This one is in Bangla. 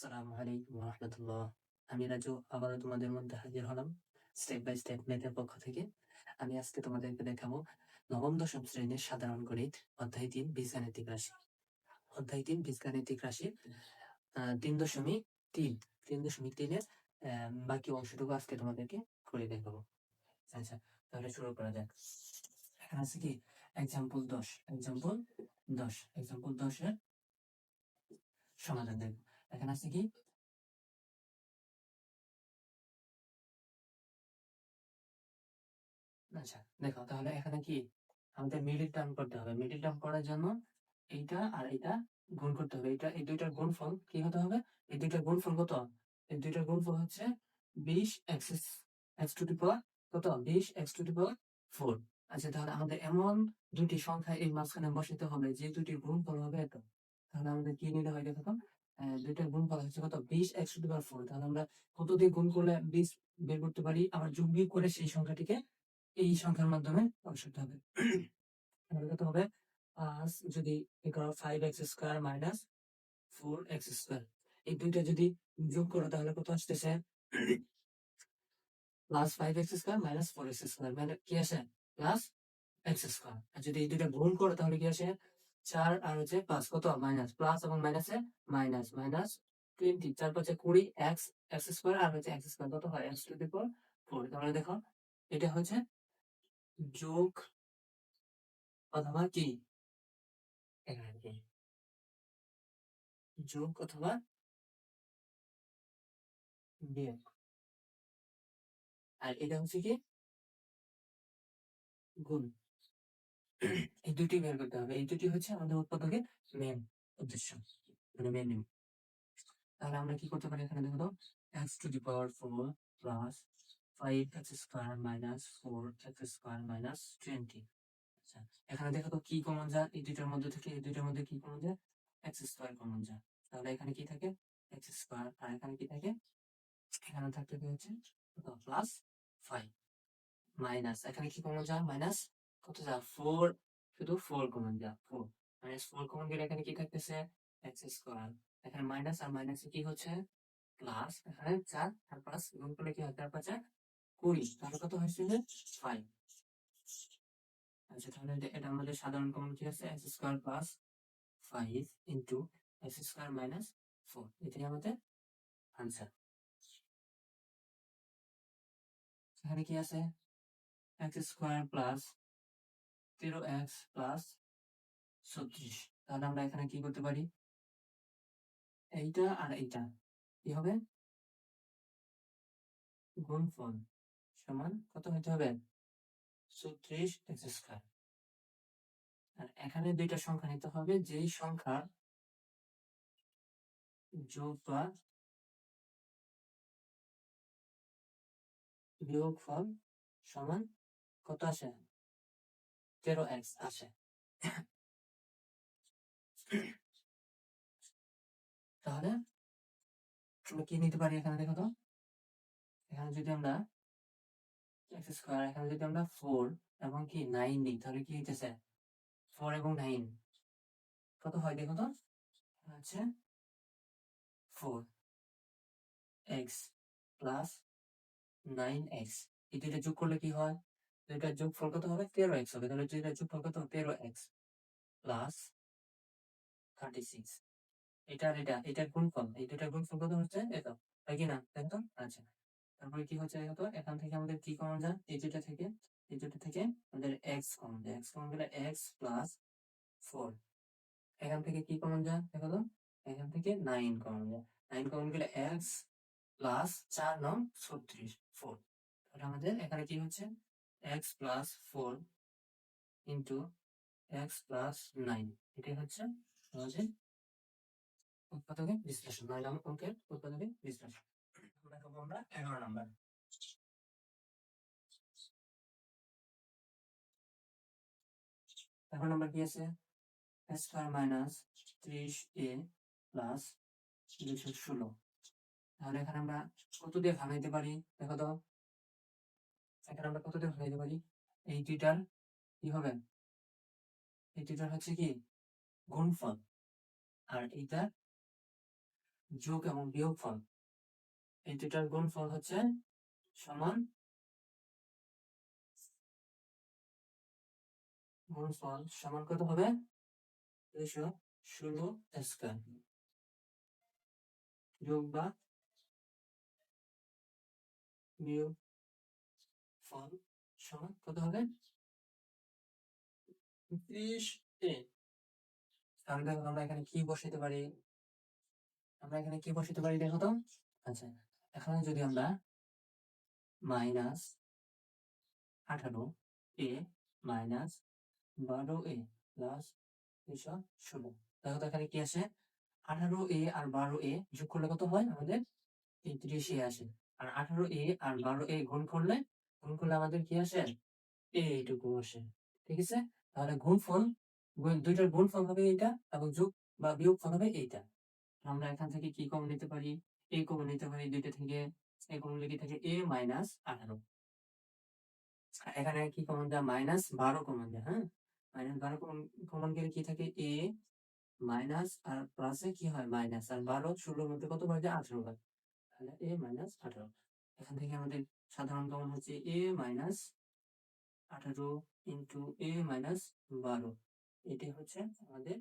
আসসালামু আলাইকুম রহমতুল্লাহ। আমি রাজু আবারও তোমাদের মধ্যে হাজির হলাম স্টেপ বাই স্টেপ ম্যাথের পক্ষ থেকে। আমি আজকে তোমাদেরকে দেখাবো নবম দশম শ্রেণির সাধারণ গণিত অধ্যায় তিন বীজগাণিতিক রাশি। অধ্যায় তিন বীজগাণিতিক রাশি আহ, তিন দশমিক তিন তিন দশমিক তিনের বাকি অংশটুকু আজকে তোমাদেরকে করে দেখাবো। আচ্ছা তাহলে শুরু করা যাক। এখানে আছে কি? এক্সাম্পল দশ এক্সাম্পল দশ এক্সাম্পল দশের সমাধান দেখব। এখানে আছে কি আচ্ছা দেখো, তাহলে এখানে কি? আমাদের মিডিল টার্ম করতে হবে। মিডিল টার্ম করার জন্য এইটা আর এটা গুণ করতে হবে। এটা এই দুইটার গুণফল কি হতে হবে? এই দুইটার গুণফল কত? এই দুইটার গুণফল হচ্ছে বিশ x x to the power কত? বিশ x to the power four. আচ্ছা তাহলে আমাদের এমন দুটি সংখ্যা এই মাঝখানে বসাতে হবে যে দুটির গুণফল হবে এত। তাহলে আমাদের কি নিতে হয় দেখো আহ, দুইটার গুণফল হচ্ছে কত? বিশ এক্স টু পাওয়ার ফোর তাহলে আমরা কত দিয়ে গুণ করলে বিশ বের করতে পারি? আবার যোগ বিয়োগ করে সেই সংখ্যাটিকে এই সংখ্যার মাধ্যমে বসাতে হবে। তাহলে কত হবে? পাঁচ যদি five x square minus four x square এই দুইটা যদি যোগ করো তাহলে কত আসতেছে? Plus five x square minus four x square মানে কি আসে? প্লাস এক্স স্কোয়ার আর যদি এই দুইটা গুণ করো তাহলে কি আসে? চার আর হচ্ছে পাঁচ, কত? মাইনাস প্লাস এবং মাইনাসে মাইনাস মাইনাস টোয়েন্টি চার পাঁচে কুড়ি এক্স এক্স স্কোয়ার আর হচ্ছে এক্স স্কোয়ার কত হয়? X to the power four তাহলে দেখো, এটা হচ্ছে যোগ অথবা কি? যোগ অথবা বিয়োগ। আর এটা হচ্ছে কি? গুণ। এই দুটি বের করতে হবে। এই দুটি হচ্ছে আমাদের উৎপাদকের মেন উদ্দেশ্য মানে মেন তাহলে আমরা কি করতে পারি এখানে দেখো x to the power four plus five x square minus four x square minus twenty এখানে দেখো তো কি কমন যায়? এই দুইটার মধ্যে থেকে এই দুইটার মধ্যে কি কমন যায়? এক্স স্কোয়ার কমন যায়। তাহলে এখানে কি থাকে? এক্স স্কোয়ার আর এখানে কি থাকে? এখানে থাকতে হচ্ছে? প্লাস ফাইভ মাইনাস এখানে কি কমন যায়? মাইনাস কত যায় ফোর শুধু ফোর কমন যায় ফোর মাইনাস ফোর কমন গেলে এখানে কি থাকতেছে? এক্স স্কোয়ার এখানে মাইনাস আর মাইনাসে কি হচ্ছে? প্লাস এখানে চার, আর প্লাস গুণ করলে কি হয়? চার পাঁচে কুড়ি। তাহলে কত হয়েছে? যে ফাইভ আচ্ছা তাহলে এটা আমাদের সাধারণ কমন কি আছে? X square plus five into x square minus four এটাই আমাদের আনসার এখানে কি আছে? এক্স স্কোয়ার প্লাস তেরো এক্স প্লাস ছত্রিশ। তাহলে আমরা এখানে কি করতে পারি? এইটা আর এইটা। কি হবে? গুণফল সমান কত হতে হবে? ছত্রিশ এক্স স্কোয়ার আর এখানে দুইটা সংখ্যা নিতে হবে। যেই সংখ্যার যোগ বা বিয়োগফল সমান কত আসে? তেরো এক্স আসে তাহলে আমরা কি নিতে পারি এখানে দেখো তো? এখানে যদি আমরা এক্স স্কোয়ার এখানে যদি আমরা ফোর এবং কি নাইন নিই, তাহলে কি হইতেছে? ফোর এবং নাইন কত হয় দেখো তো? হচ্ছে four x plus nine x এই দুইটা যোগ করলে কি হয়? দুইটা যোগ ফল কত হবে? তেরো এক্স হবে। তাহলে দুইটা যোগ ফল কত তেরো এক্স প্লাস থার্টি সিক্স এটা আর এটা এটার গুণফল এই দুইটার গুণফল কত হচ্ছে? এত তাই কি না? তো? আচ্ছা। তারপরে কি হচ্ছে? দেখো তো, এখান থেকে আমাদের কি কমন যায়? এই দুইটা থেকে, এই দুইটা থেকে আমাদের এক্স কমন যায়। এক্স কমন গেলে এক্স প্লাস ফোর এখান থেকে কি কমন যায়? দেখো তো, এখান থেকে নাইন কমন যায়। নাইন কমন গেলে এক্স প্লাস চার নং ছত্রিশ ফোর তাহলে আমাদের এখানে কি হচ্ছে? X plus four into x plus nine এটাই হচ্ছে আমাদের উৎপাদকের বিশ্লেষণ, নয় অঙ্কের উৎপাদকের বিশ্লেষণ। দেখাবো আমরা এগারো নম্বর। এগারো নম্বর কি আছে? স্কোয়ার মাইনাস ত্রিশ এ প্লাস দুশো ষোলো। তাহলে এখানে আমরা কত দিয়ে ভাঙাইতে পারি? দেখো তো। এখানে আমরা কত দিয়ে ভাঙাইতে পারি এই দুইটার কি হবে? এই দুইটার হচ্ছে কি? গুণফল। আর এইটা যোগ এবং বিয়োগ ফল এই দুটার গুণ ফল হচ্ছে সমান গুণ ফল সমান কত হবে? দুইশো ষোলো স্কোয়ার। যোগ বা বিয়োগ ফল সমান কত হবে? ত্রিশ এ তাহলে আমরা এখানে কি বসাইতে পারি? আমরা এখানে কি পারি দেখো তো? আচ্ছা এখানে যদি আমরা মাইনাস আঠারো এ মাইনাস বারো এ প্লাস ষোলো। দেখো তো এখানে কি আসে? আঠারো এ আর বারো এ যোগ করলে কত হয়? আমাদের তেত্রিশ এ আসে। আর আঠারো এ আর বারো এ গুণ করলে গুণ করলে আমাদের কি আসে? এইটুকু আসে। ঠিক আছে? তাহলে গুণফল গুণ- দুইটার গুণফল হবে এইটা এবং যোগ বা বিয়োগ ফল হবে এইটা। আমরা এখান থেকে কি কমন নিতে পারি? এ কমন নিতে পারি দুইটা থেকে, এ কমন লিখে থাকে? এ মাইনাস আঠারো। এখানে কি কমন দেয়? মাইনাস বারো কমন দেয় হ্যাঁ? মাইনাস বারো কমন কমন গেলে কি থাকে? এ মাইনাস আর প্লাসে কি হয়? মাইনাস। আর বারো ষোলোর মধ্যে কত বার যায় আঠারো বার তাহলে এ মাইনাস আঠারো। এখান থেকে আমাদের সাধারণ কমন হচ্ছে এ মাইনাস আঠারো ইন্টু এ মাইনাস বারো। এটি হচ্ছে আমাদের